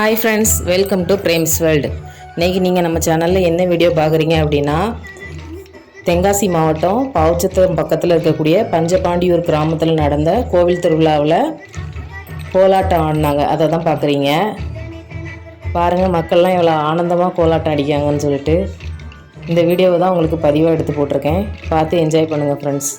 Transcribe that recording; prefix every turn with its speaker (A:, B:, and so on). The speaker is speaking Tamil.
A: Hi friends welcome to frames world இன்றைக்கி நீங்கள் நம்ம சேனலில் என்ன வீடியோ பார்க்குறீங்க அப்படின்னா தென்காசி மாவட்டம் பாவச்சத்திரம் பக்கத்தில் இருக்கக்கூடிய பஞ்சபாண்டியூர் கிராமத்தில் நடந்த கோவில் திருவிழாவில் கோலாட்டம் ஆடினாங்க. அதை தான் பார்க்குறீங்க. பாருங்கள் மக்கள்லாம் எவ்வளோ ஆனந்தமாக கோலாட்டம் அடிக்காங்கன்னு சொல்லிட்டு இந்த வீடியோவை தான் உங்களுக்கு பதிவாக எடுத்து போட்டிருக்கேன். பார்த்து என்ஜாய் பண்ணுங்கள் ஃப்ரெண்ட்ஸ்